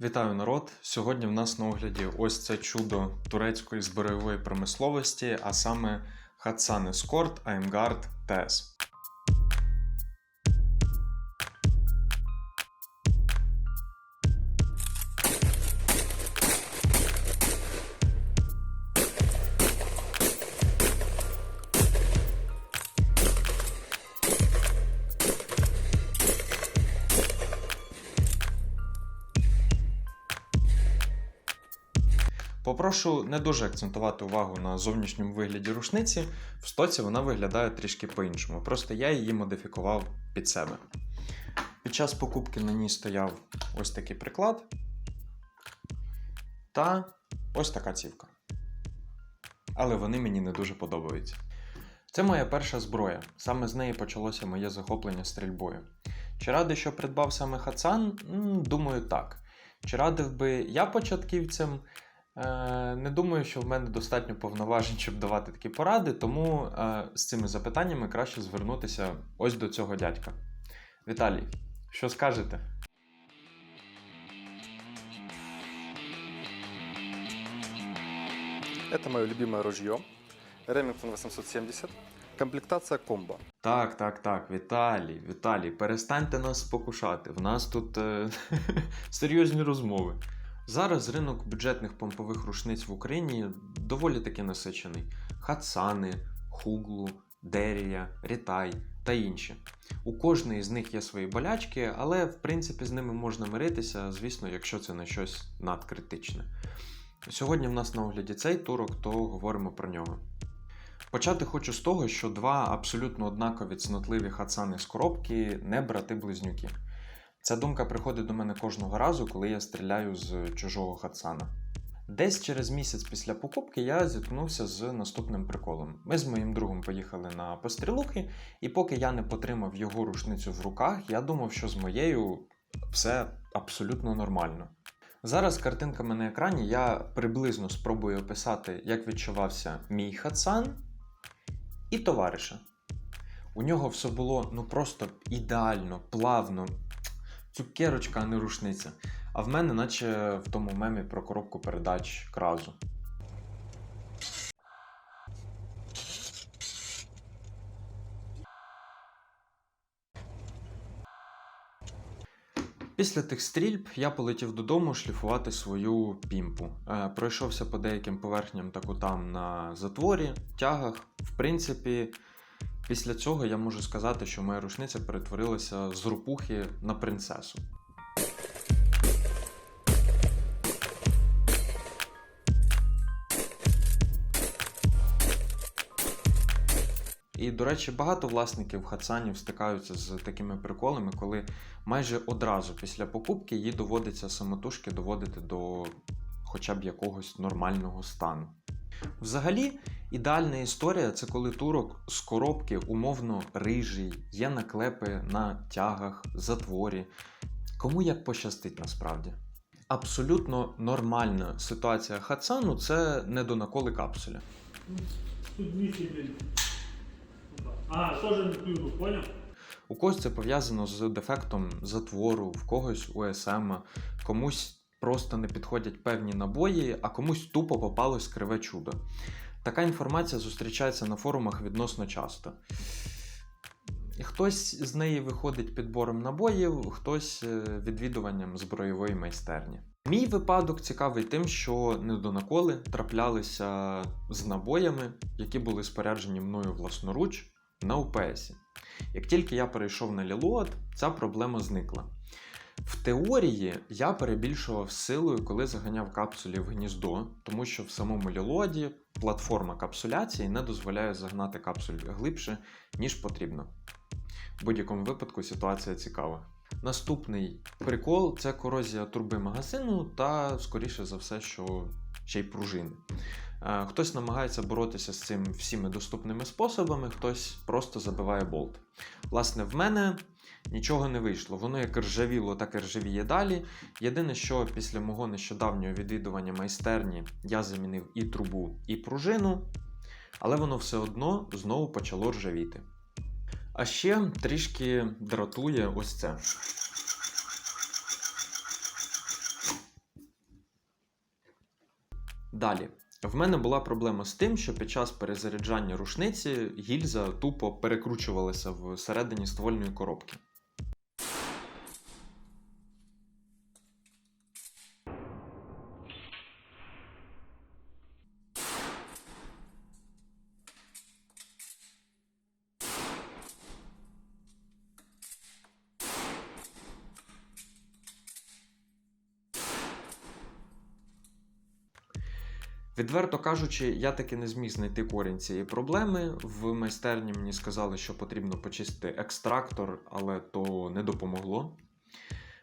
Вітаю народ! Сьогодні в нас на огляді ось це чудо турецької збройової промисловості, а саме Hatsan Escort Аймгард, TS. Попрошу не дуже акцентувати увагу на зовнішньому вигляді рушниці. В стоці вона виглядає трішки по-іншому. Просто я її модифікував під себе. Під час покупки на ній стояв ось такий приклад та ось така цівка. Але вони мені не дуже подобаються. Це моя перша зброя. Саме з неї почалося моє захоплення стрільбою. Чи радий, що придбав саме Хацан? Думаю, так. Чи радив би я початківцям? Е, Не думаю, що в мене достатньо повноважень, щоб давати такі поради, тому е, з цими запитаннями краще звернутися ось до цього дядька. Віталій, що скажете? Это мое любимое ружье. Remington 870. Комплектация комбо. Так, так, так, Віталій, Віталій, перестаньте нас спокушати. В нас тут е, серйозні розмови. Зараз ринок бюджетних помпових рушниць в Україні доволі таки насичений: Хатсани, Хуглу, Дерія, Рітай та інші. У кожної з них є свої болячки, але в принципі з ними можна миритися, звісно, якщо це не щось надкритичне. Сьогодні в нас на огляді цей турок, то говоримо про нього. Почати хочу з того, що два абсолютно однакові цнотливі хацани з коробки не брати-близнюки. Ця думка приходить до мене кожного разу, коли я стріляю з чужого хацана. Десь через місяць після покупки я зіткнувся з наступним приколом. Ми з моїм другом поїхали на пострілухи, і поки я не потримав його рушницю в руках, я думав, що з моєю все абсолютно нормально. Зараз картинками на екрані я приблизно спробую описати, як відчувався мій хацан і товариша. У нього все було ну просто ідеально, плавно, цукерочка, а не рушниця. А в мене, наче в тому мемі про коробку передач кразу. Після тих стрільб я полетів додому шліфувати свою пімпу. Е, пройшовся по деяким поверхням та кутам на затворі, тягах. В принципі, після цього я можу сказати, що моя рушниця перетворилася з рупухи на принцесу. І, до речі, багато власників хацанів стикаються з такими приколами, коли майже одразу після покупки її доводиться самотужки доводити до хоча б якогось нормального стану. Взагалі, ідеальна історія це коли турок з коробки умовно рижий, є наклепи на тягах, затворі. Кому як пощастить насправді. Абсолютно нормальна ситуація хацану це не до наколи капсуля. Тут 200, блин. А, тоже на клюву, понял? У когось це пов'язано з дефектом затвору, в когось УСМ, комусь просто не підходять певні набої, а комусь тупо попалось криве чудо. Така інформація зустрічається на форумах відносно часто. Хтось з неї виходить підбором набоїв, хтось е, відвідуванням збройової майстерні. Мій випадок цікавий тим, що недонаколи траплялися з набоями, які були споряджені мною власноруч на УПС. Як тільки я перейшов на Лілуат, ця проблема зникла. В теорії я перебільшував силою, коли заганяв капсулі в гніздо, тому що в самому Лілуаді платформа капсуляції не дозволяє загнати капсуль глибше, ніж потрібно. В будь-якому випадку ситуація цікава. Наступний прикол це корозія труби магазину та, скоріше за все, що ще й пружини. Е, Хтось намагається боротися з цим всіми доступними способами, хтось просто забиває болт. Власне, в мене нічого не вийшло. Воно як ржавіло, так і ржавіє далі. Єдине, що після мого нещодавнього відвідування майстерні я замінив і трубу, і пружину, але воно все одно знову почало ржавіти. А ще трішки дратує ось це. Далі. В мене була проблема з тим, що під час перезаряджання рушниці гільза тупо перекручувалася всередині ствольної коробки. Відверто кажучи, я таки не зміг знайти корінь цієї проблеми. В майстерні мені сказали, що потрібно почистити екстрактор, але то не допомогло.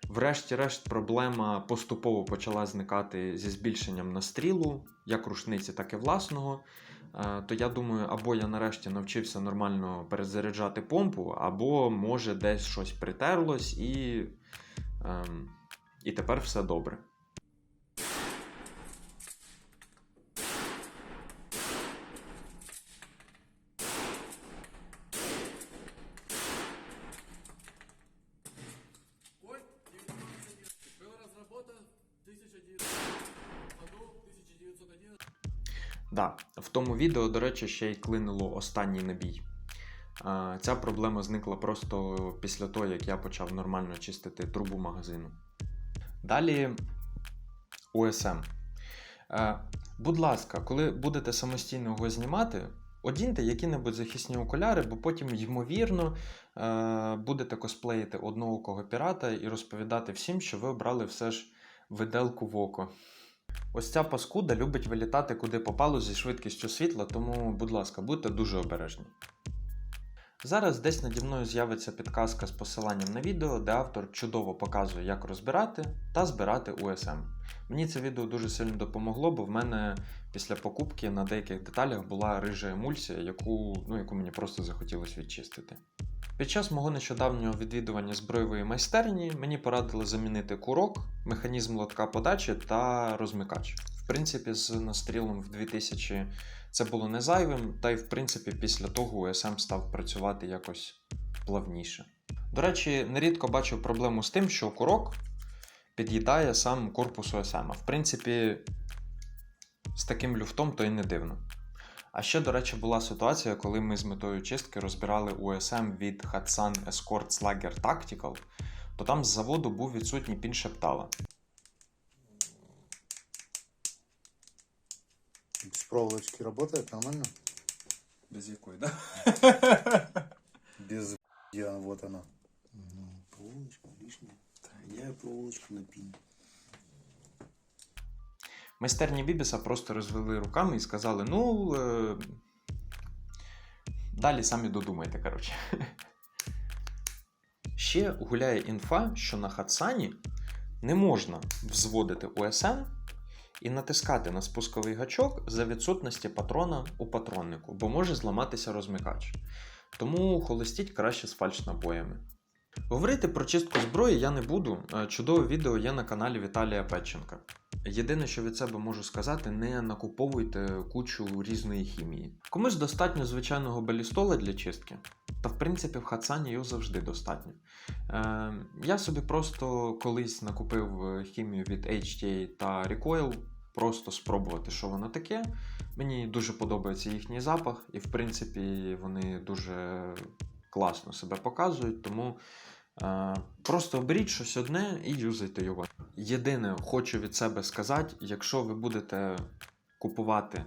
Врешті-решт, проблема поступово почала зникати зі збільшенням настрілу, як рушниці, так і власного. Е, То я думаю, або я нарешті навчився нормально перезаряджати помпу, або може десь щось притерлось і, ем, і тепер все добре. Да, в тому відео, до речі, ще й клинило останній набій. Ця проблема зникла просто після того, як я почав нормально чистити трубу магазину. Далі USM. Е, Будь ласка, коли будете самостійно його знімати, одіньте які-небудь захисні окуляри, бо потім, ймовірно, е, будете косплеїти одноокого пірата і розповідати всім, що ви обрали все ж виделку в око. Ось ця паскуда любить вилітати куди попало зі швидкістю світла, тому, будь ласка, будьте дуже обережні. Зараз десь наді мною з'явиться підказка з посиланням на відео, де автор чудово показує, як розбирати та збирати USM. Мені це відео дуже сильно допомогло, бо в мене після покупки на деяких деталях була рижа емульсія, яку, ну, яку мені просто захотілося відчистити. Під час мого нещодавнього відвідування зброєвої майстерні мені порадили замінити курок, механізм лотка подачі та розмикач. Принципі, з настрілом в 2000 це було не зайвим, та й в принципі після того USM став працювати якось плавніше. До речі, нерідко бачив проблему з тим, що курок під'їдає сам корпус USM. В принципі, з таким люфтом то й не дивно. А ще, до речі, була ситуація, коли ми з метою чистки розбирали USM від Hatsan Escort Slugger Tactical, то там з заводу був відсутній пін шептала. Без проволочки работает нормально? Без якої, да? Без я, вот она. Ну, проволочка лишняя. Я проволочку на пин. Майстерні Бібіса просто розвели руками і сказали: ну. Е... Далі самі додумайте, коротше. Ще гуляє інфа, що на Хатсані не можна взводити USM і натискати на спусковий гачок за відсутності патрона у патроннику, бо може зламатися розмикач. Тому холостіть краще з фальш-набоями. Говорити про чистку зброї я не буду. е, Чудове відео є на каналі Віталія Петченка. Єдине, що від себе можу сказати, не накуповуйте кучу різної хімії. Комусь достатньо звичайного балістола для чистки, та в принципі в хатсані його завжди достатньо. Е, я собі просто колись накупив е, хімію від HTA та Recoil, просто спробувати, що воно таке. Мені дуже подобається їхній запах, і в принципі вони дуже класно себе показують, тому е, просто оберіть щось одне і юзайте його. Єдине, хочу від себе сказати, якщо ви будете купувати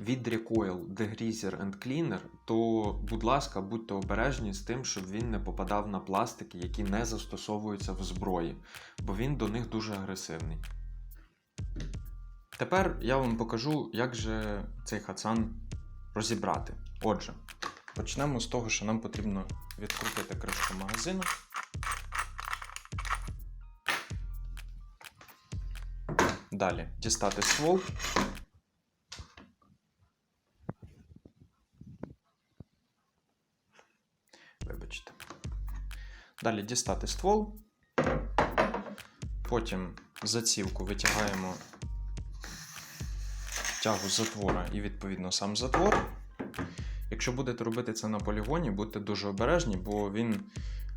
від Recoil Degreaser and Cleaner, то, будь ласка, будьте обережні з тим, щоб він не попадав на пластики, які не застосовуються в зброї, бо він до них дуже агресивний. Тепер я вам покажу, як же цей хацан розібрати. Отже, почнемо з того, що нам потрібно відкрутити кришку магазину. Далі дістати ствол. Вибачте. Далі дістати ствол. Потім зацівку витягаємо тягу затвора і відповідно сам затвор. Якщо будете робити це на полігоні, будьте дуже обережні, бо він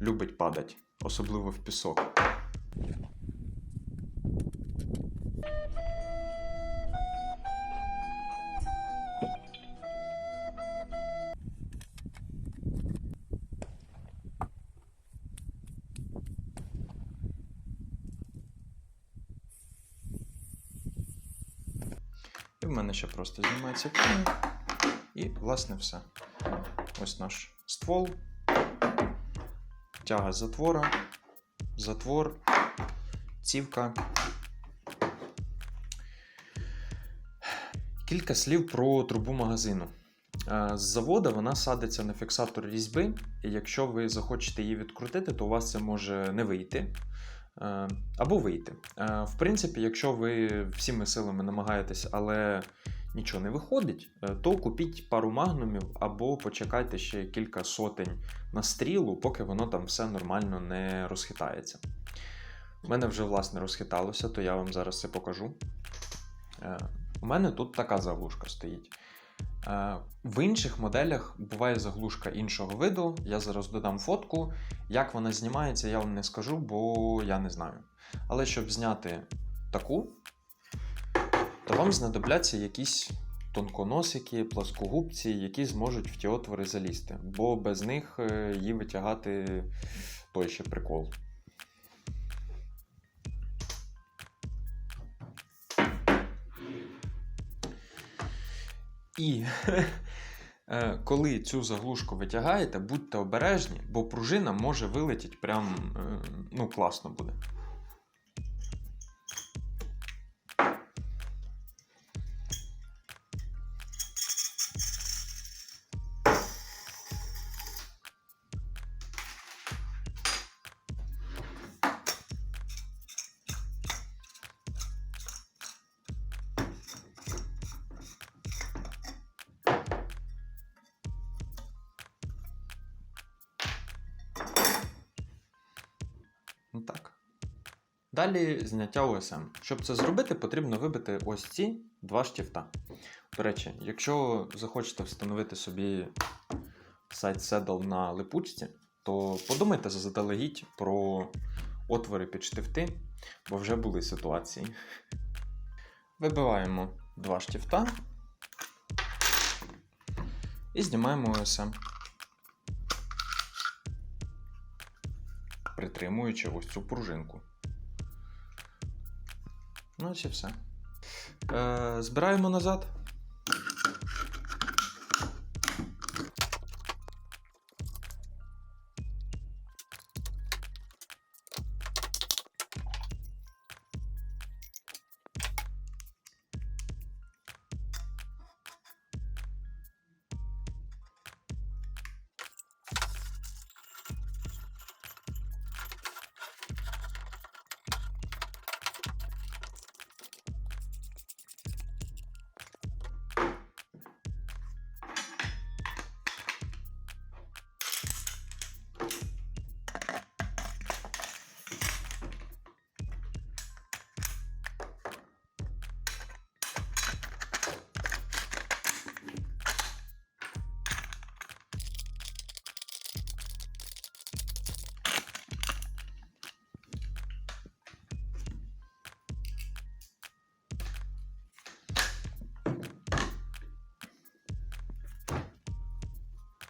любить падати, особливо в пісок. Ще просто знімається камінь. І, власне, все. Ось наш ствол. Тяга затвора. Затвор. Цівка. Кілька слів про трубу магазину. Е, З завода вона садиться на фіксатор різьби, і якщо ви захочете її відкрутити, то у вас це може не вийти. Е, Або вийти. Е, В принципі, якщо ви всіми силами намагаєтесь, але нічого не виходить, е, то купіть пару магнумів або почекайте ще кілька сотень на стрілу, поки воно там все нормально не розхитається. У мене вже власне розхиталося, то я вам зараз це покажу. У мене тут така заглушка стоїть. Е, В інших моделях буває заглушка іншого виду. Я зараз додам фотку. Як вона знімається, я вам не скажу, бо я не знаю. Але щоб зняти таку, то вам знадобляться якісь тонконосики, пласкогубці, які зможуть в ті отвори залізти. Бо без них е, її витягати той ще прикол. І е, коли цю заглушку витягаєте, будьте обережні, бо пружина може вилетіти прям е, ну, класно буде. Далі зняття ОСМ. Щоб це зробити, потрібно вибити ось ці два штифта. До речі, якщо захочете встановити собі сайт Saddle на липучці, то подумайте заздалегідь про отвори під штифти, бо вже були ситуації. Вибиваємо два штифта і знімаємо ОСМ. притримуючи ось цю пружинку. І все. Е, збираємо назад.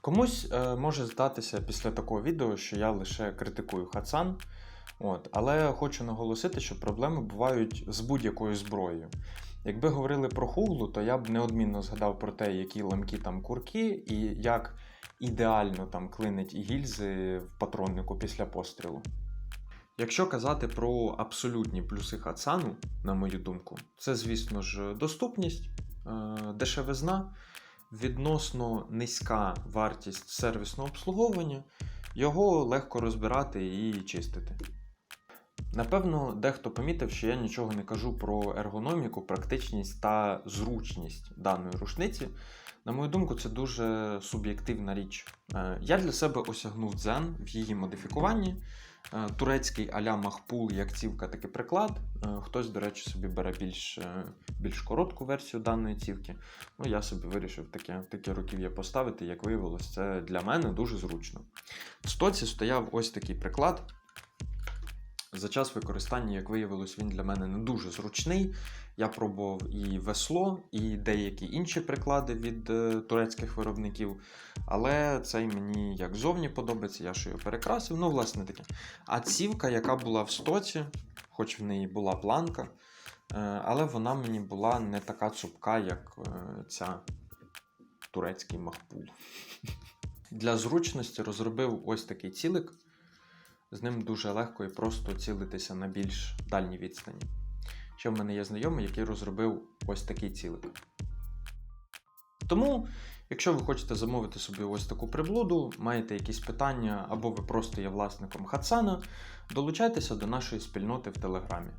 Комусь е, може здатися після такого відео, що я лише критикую Хацан. От, але хочу наголосити, що проблеми бувають з будь-якою зброєю. Якби говорили про хуглу, то я б неодмінно згадав про те, які ламкі там курки, і як ідеально там клинить гільзи в патроннику після пострілу. Якщо казати про абсолютні плюси Хацану, на мою думку, це, звісно ж, доступність, е, дешевизна, відносно низька вартість сервісного обслуговування, його легко розбирати і чистити. Напевно, дехто помітив, що я нічого не кажу про ергономіку, практичність та зручність даної рушниці. На мою думку, це дуже суб'єктивна річ. Е, Я для себе осягнув дзен в її модифікуванні. Е, Турецький а-ля Махпул, як цівка, так приклад. Е, Хтось, до речі, собі бере більш, більш коротку версію даної цівки. Ну, я собі вирішив таке, таке руків'я поставити, як виявилось, це для мене дуже зручно. В стоці стояв ось такий приклад. За час використання, як виявилось, він для мене не дуже зручний. Я пробував і весло, і деякі інші приклади від е, турецьких виробників. Але цей мені як зовні подобається, я ж його перекрасив. Ну, власне таке. А цівка, яка була в стоці, хоч в неї була планка, Е, Але вона мені була не така цупка, як е, ця турецький махпул. Для зручності розробив ось такий цілик. З ним дуже легко і просто цілитися на більш дальній відстані. Ще в мене є знайомий, який розробив ось такий цілик. Тому, якщо ви хочете замовити собі ось таку приблуду, маєте якісь питання, або ви просто є власником Хатсана, долучайтеся до нашої спільноти в Телеграмі.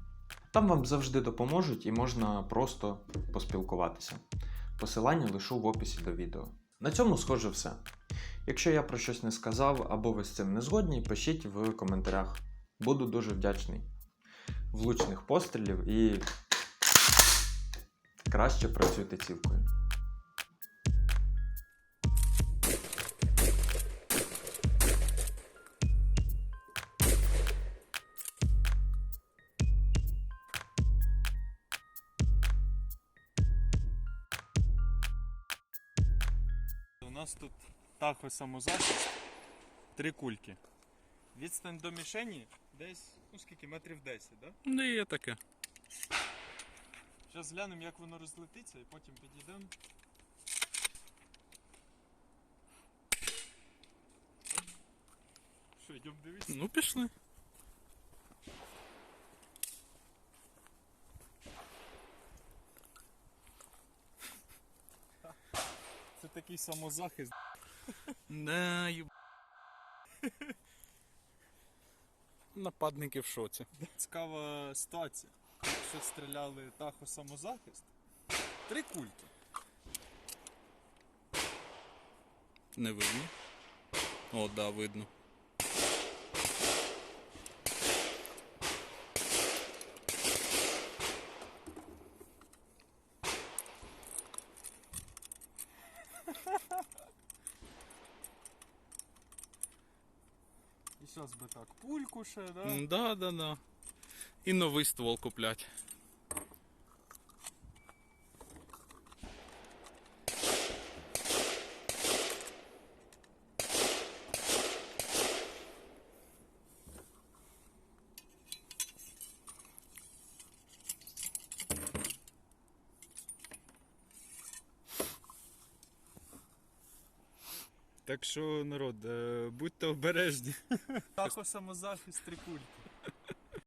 Там вам завжди допоможуть і можна просто поспілкуватися. Посилання лишу в описі до відео. На цьому схоже все. Якщо я про щось не сказав або ви з цим не згодні, пишіть в коментарях. Буду дуже вдячний. Влучних пострілів і краще працюйте цівкою. У нас тут тахо самозахист, три кульки. Відстань до мішені десь, ну скільки, метрів 10, так? Да? Ну, є таке. Зараз глянемо, як воно розлетиться, і потім підійдемо. Що, йдемо дивитися? Ну, пішли. Це такий самозахист. Не, юб... Нападники в шоці. Цікава ситуація. Якщо стріляли тахо самозахист, три кульки. Не видно. О, да, видно. Зараз би так, пульку ще, да? Да, да, да. І новий ствол куплять. Так що, народ, е, будьте обережні. Тахо самозахист, три кульки.